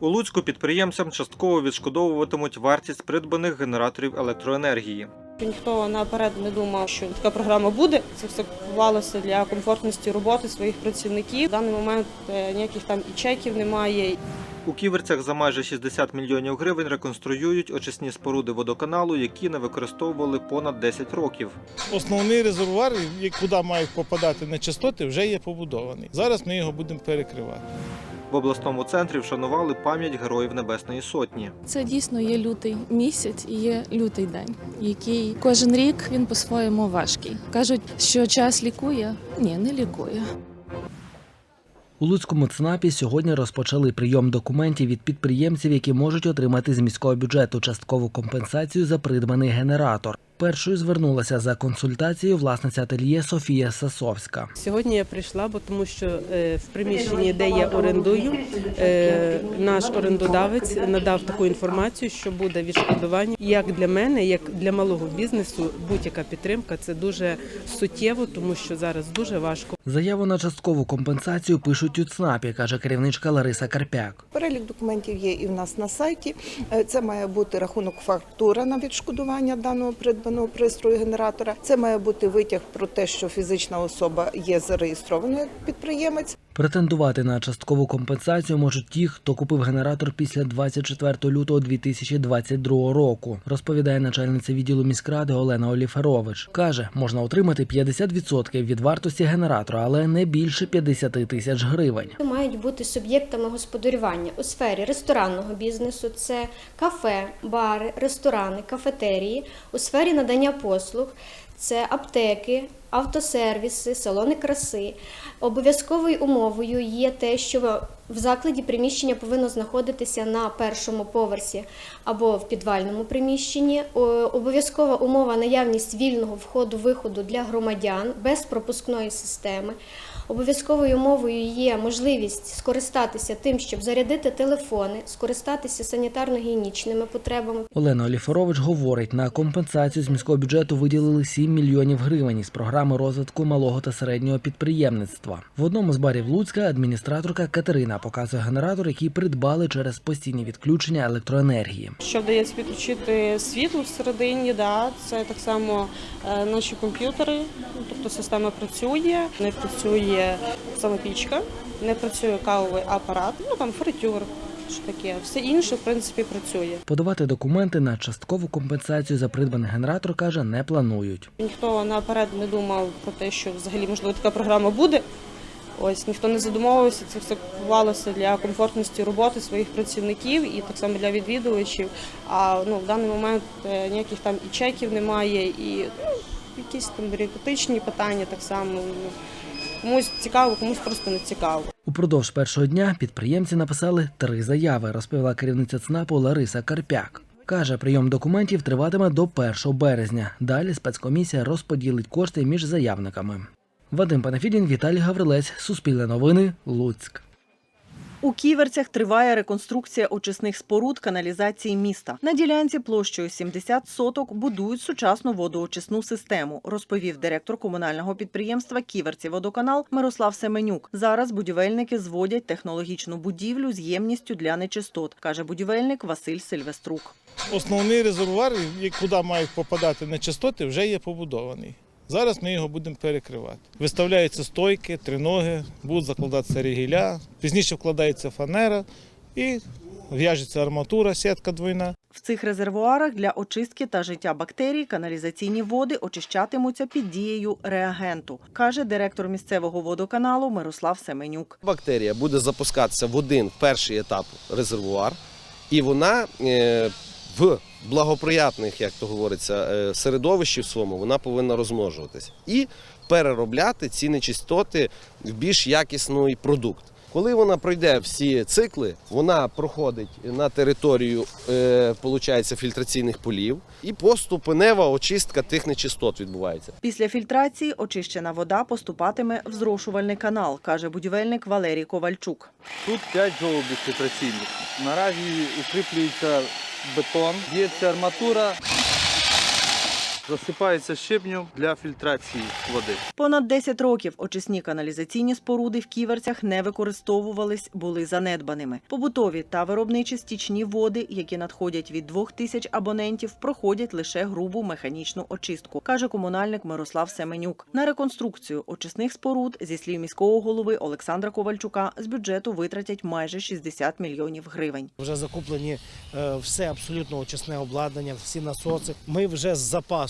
У Луцьку підприємцям частково відшкодовуватимуть вартість придбаних генераторів електроенергії. Ніхто наперед не думав, що така програма буде. Це все купувалося для комфортності роботи своїх працівників. В даний момент е, ніяких там і чеків немає. У ківерцях за майже 60 мільйонів гривень реконструюють очисні споруди водоканалу, які не використовували понад 10 років. Основний резервуар, куди мають попадати нечистоти, вже є побудований. Зараз ми його будемо перекривати. В обласному центрі вшанували пам'ять героїв Небесної Сотні. Це дійсно є лютий місяць і є лютий день, який кожен рік він по-своєму важкий. Кажуть, що час лікує. Ні, не лікує. У Луцькому ЦНАПі сьогодні розпочали прийом документів від підприємців, які можуть отримати з міського бюджету часткову компенсацію за придбаний генератор. Першою звернулася за консультацією власниця ательє Софія Сасовська. Сьогодні я прийшла, бо тому що е, в приміщенні, де я орендую, е, наш орендодавець надав таку інформацію, що буде відшкодування. Як для мене, як для малого бізнесу, будь-яка підтримка це дуже суттєво, тому що зараз дуже важко. Заяву на часткову компенсацію пишуть у ЦНАПі, каже керівничка Лариса Карпяк. Перелік документів є і в нас на сайті. Е, Це має бути рахунок фактура на відшкодування даного придбаного пристрою генератора. Це має бути витяг про те, що фізична особа є зареєстрованою як підприємець. Претендувати на часткову компенсацію можуть ті, хто купив генератор після 24 лютого 2022 року, розповідає начальниця відділу міськради Олена Оліферович. Каже, можна отримати 50% від вартості генератора, але не більше 50 тисяч гривень. мають бути суб'єктами господарювання у сфері ресторанного бізнесу. Це кафе, бари, ресторани, кафетерії, у сфері надання послуг. Це аптеки, автосервіси, салони краси. Обов'язковою умовою є те, що в закладі приміщення повинно знаходитися на першому поверсі або в підвальному приміщенні. Обов'язкова умова наявність вільного входу-виходу для громадян без пропускної системи. Обов'язковою умовою є можливість скористатися тим, щоб зарядити телефони, скористатися санітарно-гігієнічними потребами. Олена Оліферович говорить, на компенсацію з міського бюджету виділили 7 мільйонів гривень із програми розвитку малого та середнього підприємництва. В одному з барів Луцька адміністраторка Катерина показує генератор, який придбали через постійні відключення електроенергії. Що вдається підключити світло всередині, да, це так само е, наші комп'ютери, ну, тобто система працює, не працює саме пічка, не працює кавовий апарат, ну там фритюр, що таке. Все інше, в принципі, працює. Подавати документи на часткову компенсацію за придбаний генератор каже, не планують. Ніхто наперед не думав про те, що взагалі можливо така програма буде. Ось ніхто не задумовувався, це все купувалося для комфортності роботи своїх працівників і так само для відвідувачів. А ну в даний момент е, ніяких там і чеків немає, і ну, якісь там бюрократичні питання так само. Комусь цікаво, комусь просто не цікаво. Упродовж першого дня підприємці написали три заяви, розповіла керівниця ЦНАПу Лариса Карпяк. Каже, прийом документів триватиме до 1 березня. Далі спецкомісія розподілить кошти між заявниками. Вадим Панафідін, Віталій Гаврилець, Суспільне новини, Луцьк. У Ківерцях триває реконструкція очисних споруд каналізації міста. На ділянці площею 70 соток будують сучасну водоочисну систему, розповів директор комунального підприємства Ківерці водоканал Мирослав Семенюк. Зараз будівельники зводять технологічну будівлю з ємністю для нечистот, каже будівельник Василь Сильвеструк. Основний резервуар, куди мають попадати нечистоти, вже є побудований. Зараз ми його будемо перекривати. Виставляються стойки, триноги, будуть закладатися рігіля, пізніше вкладається фанера і в'яжеться арматура, сітка двойна. В цих резервуарах для очистки та життя бактерій каналізаційні води очищатимуться під дією реагенту, каже директор місцевого водоканалу Мирослав Семенюк. Бактерія буде запускатися в один перший етап резервуар, і вона е, в благоприятних, як то говориться, е, середовищі в своєму вона повинна розмножуватися і переробляти ці нечистоти в більш якісний продукт. Коли вона пройде всі цикли, вона проходить на територію е, получається, фільтраційних полів, і поступенева очистка тих нечистот відбувається. Після фільтрації очищена вода поступатиме в зрошувальний канал, каже будівельник Валерій Ковальчук. Тут 5 жолобів фільтраційних. Наразі укріплюється бетон, б'ється арматура. Засипається щебнем для фільтрації води. Понад 10 років очисні каналізаційні споруди в ківерцях не використовувались, були занедбаними. Побутові та виробничі стічні води, які надходять від двох тисяч абонентів, проходять лише грубу механічну очистку, каже комунальник Мирослав Семенюк. На реконструкцію очисних споруд, зі слів міського голови Олександра Ковальчука, з бюджету витратять майже 60 мільйонів гривень. Вже закуплені е, все абсолютно очисне обладнання, всі насоси. Ми вже з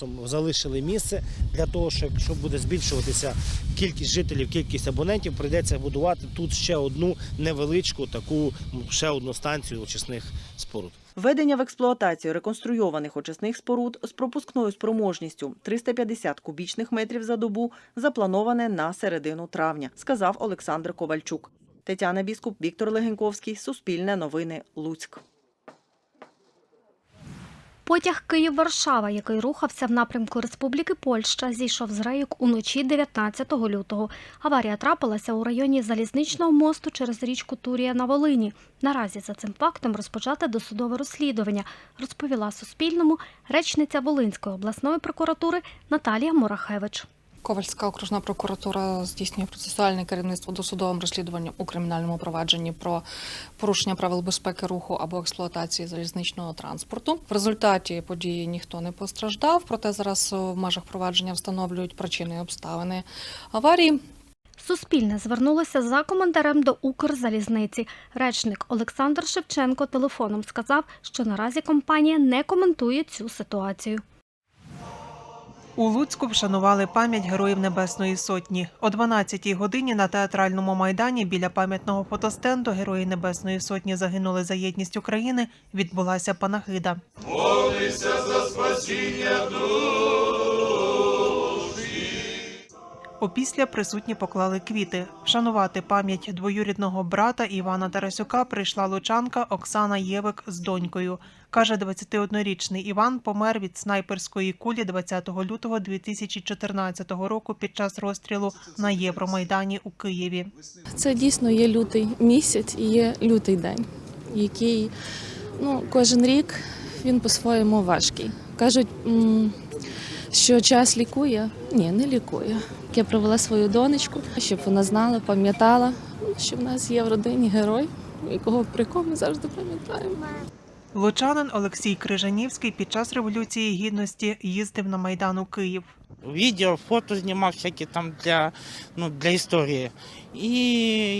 запасом залишили місце для того, що якщо буде збільшуватися кількість жителів, кількість абонентів, прийдеться будувати тут ще одну невеличку таку ще одну станцію очисних споруд. Введення в експлуатацію реконструйованих очисних споруд з пропускною спроможністю 350 кубічних метрів за добу заплановане на середину травня, сказав Олександр Ковальчук. Тетяна Біскуп, Віктор Легеньковський, Суспільне новини, Луцьк. Потяг Київ-Варшава, який рухався в напрямку Республіки Польща, зійшов з рейок уночі 19 лютого. Аварія трапилася у районі залізничного мосту через річку Турія на Волині. Наразі за цим фактом розпочати досудове розслідування, розповіла Суспільному речниця Волинської обласної прокуратури Наталія Морахевич. Ковальська окружна прокуратура здійснює процесуальне керівництво досудовим розслідуванням у кримінальному провадженні про порушення правил безпеки руху або експлуатації залізничного транспорту. В результаті події ніхто не постраждав, проте зараз в межах провадження встановлюють причини і обставини аварії. Суспільне звернулося за коментарем до Укрзалізниці. Речник Олександр Шевченко телефоном сказав, що наразі компанія не коментує цю ситуацію. У Луцьку вшанували пам'ять Героїв Небесної Сотні. О 12-й годині на театральному майдані біля пам'ятного фотостенду Герої Небесної Сотні загинули за єдність України. Відбулася панахида. Молися за спасіння Опісля присутні поклали квіти. Вшанувати пам'ять двоюрідного брата Івана Тарасюка прийшла лучанка Оксана Євик з донькою. Каже, 21-річний Іван помер від снайперської кулі 20 лютого 2014 року під час розстрілу на Євромайдані у Києві. Це дійсно є лютий місяць і є лютий день, який ну, кожен рік він по-своєму важкий. Кажуть, що час лікує. Ні, не лікує. Я привела свою донечку, щоб вона знала, пам'ятала, що в нас є в родині герой, якого при кому ми завжди пам'ятаємо. Лучанин Олексій Крижанівський під час революції гідності їздив на майдан у Київ. Відео, фото знімав всякі там для, ну, для історії. І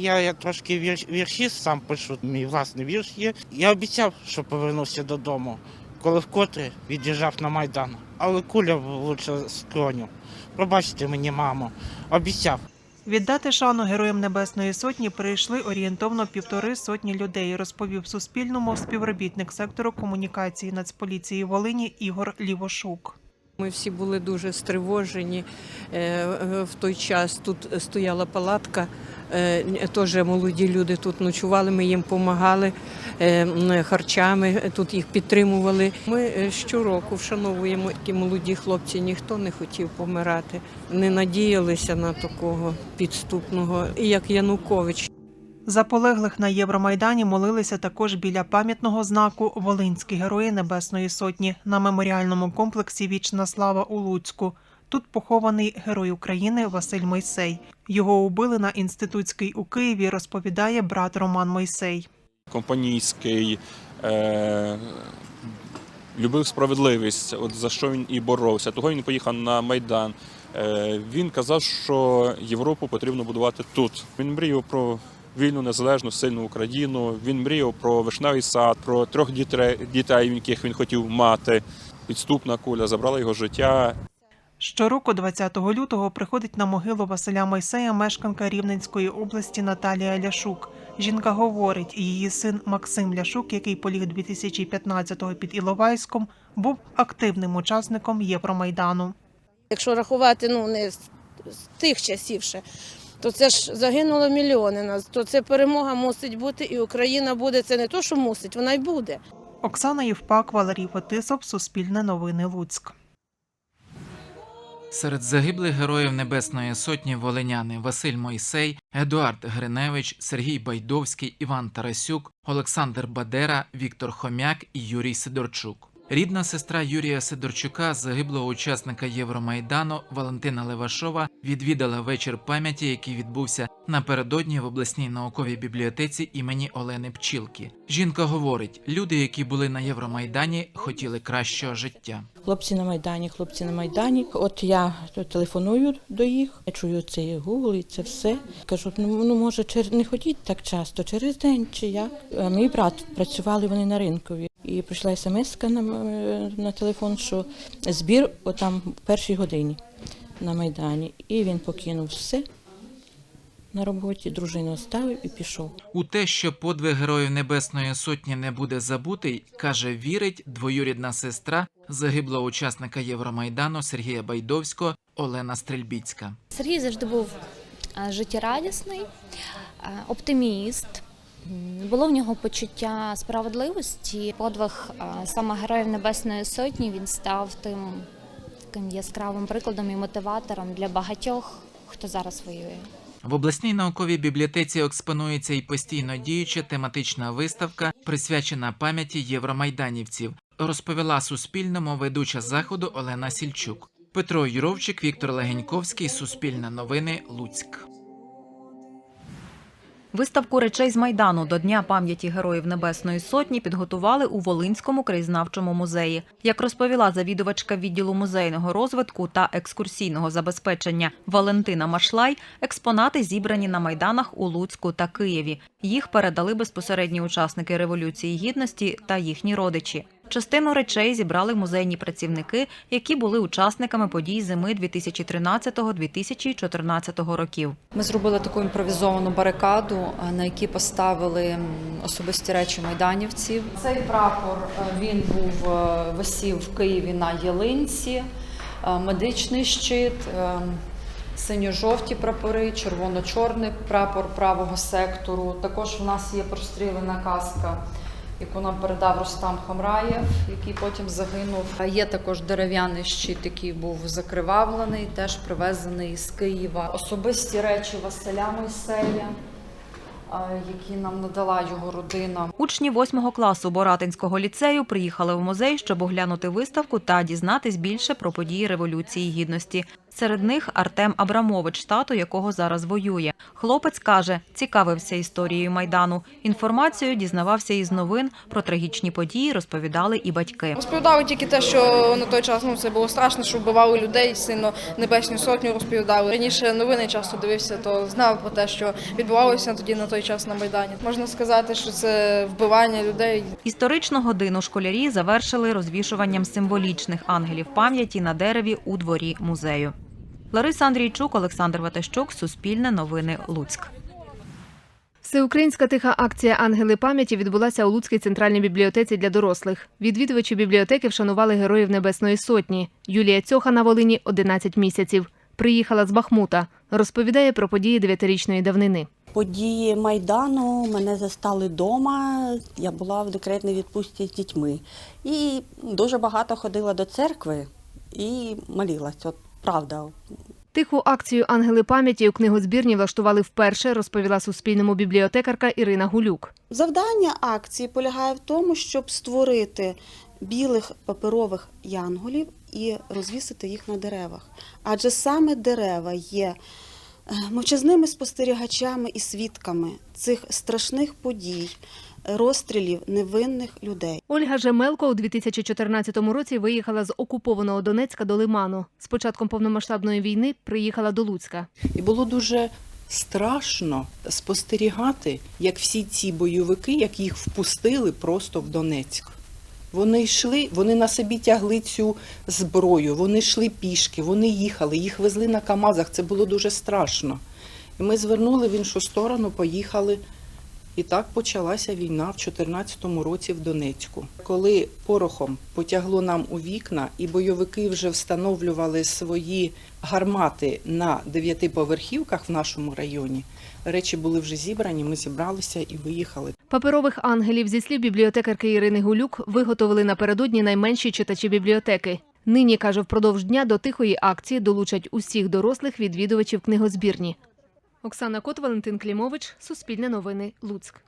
я, я трошки вірш, вірші сам пишу, мій власний вірш є. Я обіцяв, що повернуся додому, коли вкотре від'їжджав на Майдан. Але куля влучила скроню. Пробачте мені, мамо, обіцяв. Віддати шану Героям Небесної Сотні прийшли орієнтовно півтори сотні людей, розповів Суспільному співробітник сектору комунікації Нацполіції Волині Ігор Лівошук. Ми всі були дуже стривожені. Е, е, В той час тут стояла палатка, е, теж молоді люди тут ночували, ми їм допомагали харчами, тут їх підтримували. Ми щороку вшановуємо такі молоді хлопці, ніхто не хотів помирати, не надіялися на такого підступного, як Янукович. За полеглих на Євромайдані молилися також біля пам'ятного знаку Волинські герої Небесної Сотні на меморіальному комплексі Вічна слава у Луцьку. Тут похований герой України Василь Мойсей. Його убили на інститутській у Києві, розповідає брат Роман Мойсей. компанійський, е, любив справедливість, от за що він і боровся. Того він поїхав на Майдан. Е, він казав, що Європу потрібно будувати тут. Він мріяв про вільну, незалежну, сильну Україну. Він мріяв про вишневий сад, про трьох дітей, дітей, яких він хотів мати. Підступна куля забрала його життя. Щороку, 20 лютого, приходить на могилу Василя Мойсея мешканка Рівненської області Наталія Ляшук. Жінка говорить, її син Максим Ляшук, який поліг 2015-го під Іловайськом, був активним учасником Євромайдану. Якщо рахувати ну, не з тих часів ще, то це ж загинуло мільйони нас. То це перемога мусить бути, і Україна буде. Це не то, що мусить, вона й буде. Оксана Євпак, Валерій Фетисов, Суспільне новини Луцьк. Серед загиблих героїв Небесної Сотні волиняни Василь Мойсей, Едуард Гриневич, Сергій Байдовський, Іван Тарасюк, Олександр Бадера, Віктор Хомяк і Юрій Сидорчук. Рідна сестра Юрія Сидорчука, загиблого учасника Євромайдану Валентина Левашова, відвідала вечір пам'яті, який відбувся напередодні в обласній науковій бібліотеці імені Олени Пчілки. Жінка говорить: люди, які були на Євромайдані, хотіли кращого життя. Хлопці на Майдані, хлопці на Майдані. От я телефоную до їх, я чую цей гугл і це все. Кажу, ну, ну може, не ходіть так часто, через день чи як. Мій брат працювали вони на ринкові. І прийшла смс на, на телефон, що збір отам в першій годині на Майдані. І він покинув все на роботі, дружину оставив і пішов. У те, що подвиг героїв Небесної Сотні не буде забутий, каже, вірить двоюрідна сестра загиблого учасника Євромайдану Сергія Байдовського Олена Стрельбіцька. Сергій завжди був життєрадісний, оптиміст. Було в нього почуття справедливості. Подвиг е, саме героїв Небесної Сотні він став тим таким яскравим прикладом і мотиватором для багатьох, хто зараз воює. В обласній науковій бібліотеці експонується і постійно діюча тематична виставка, присвячена пам'яті євромайданівців, розповіла Суспільному ведуча заходу Олена Сільчук. Петро Юровчик, Віктор Легеньковський, Суспільне новини, Луцьк. Виставку речей з Майдану до Дня пам'яті Героїв Небесної Сотні підготували у Волинському краєзнавчому музеї. Як розповіла завідувачка відділу музейного розвитку та екскурсійного забезпечення Валентина Машлай, експонати зібрані на майданах у Луцьку та Києві. Їх передали безпосередні учасники Революції Гідності та їхні родичі. Частину речей зібрали музейні працівники, які були учасниками подій зими 2013-2014 років. Ми зробили таку імпровізовану барикаду, на якій поставили особисті речі майданівців. Цей прапор е, він був е, висів в Києві на ялинці, е, медичний щит. Синьо-жовті прапори, червоно-чорний прапор правого сектору. Також в нас є прострілена каска, яку нам передав Рустам Хамраєв, який потім загинув. А Є також дерев'яний щит, який був закривавлений, теж привезений з Києва. Особисті речі Василя Мойсея, які нам надала його родина. Учні 8 класу Боратинського ліцею приїхали в музей, щоб оглянути виставку та дізнатись більше про події Революції Гідності. Серед них Артем Абрамович, тато якого зараз воює. Хлопець каже, цікавився історією майдану. Інформацію дізнавався із новин про трагічні події, розповідали і батьки. Розповідали тільки те, що на той час ну це було страшно, що вбивали людей, сильно небесну сотню розповідали. Раніше новини часто дивився, то знав про те, що відбувалося тоді на той час на майдані. Можна сказати, що це вбивання людей. Історичну годину школярі завершили розвішуванням символічних ангелів пам'яті на дереві у дворі музею. Лариса Андрійчук, Олександр Ватащук, Суспільне новини, Луцьк. Всеукраїнська тиха акція Ангели пам'яті відбулася у Луцькій центральній бібліотеці для дорослих. Відвідувачі бібліотеки вшанували героїв Небесної Сотні. Юлія Цьоха на Волині 11 місяців. Приїхала з Бахмута. Розповідає про події дев'ятирічної давнини. Події Майдану мене застали вдома. Я була в декретній відпустці з дітьми. І дуже багато ходила до церкви і молилась. От правда. Тиху акцію Ангели пам'яті у книгозбірні влаштували вперше, розповіла Суспільному бібліотекарка Ірина Гулюк. Завдання акції полягає в тому, щоб створити білих паперових янголів і розвісити їх на деревах. Адже саме дерева є е, мовчазними спостерігачами і свідками цих страшних подій, розстрілів невинних людей. Ольга Жемелко у 2014 році виїхала з окупованого Донецька до Лиману. З початком повномасштабної війни приїхала до Луцька. І було дуже страшно спостерігати, як всі ці бойовики, як їх впустили просто в Донецьк. Вони йшли, вони на собі тягли цю зброю, вони йшли пішки, вони їхали, їх везли на Камазах. Це було дуже страшно. І ми звернули в іншу сторону, поїхали. І так почалася війна в 2014 році в Донецьку. Коли порохом потягло нам у вікна, і бойовики вже встановлювали свої гармати на дев'ятиповерхівках в нашому районі, речі були вже зібрані, ми зібралися і виїхали. Паперових ангелів зі слів бібліотекарки Ірини Гулюк виготовили напередодні найменші читачі бібліотеки. Нині каже, впродовж дня до тихої акції долучать усіх дорослих відвідувачів книгозбірні. Оксана Кот, Валентин Клімович, Суспільне новини, Луцьк.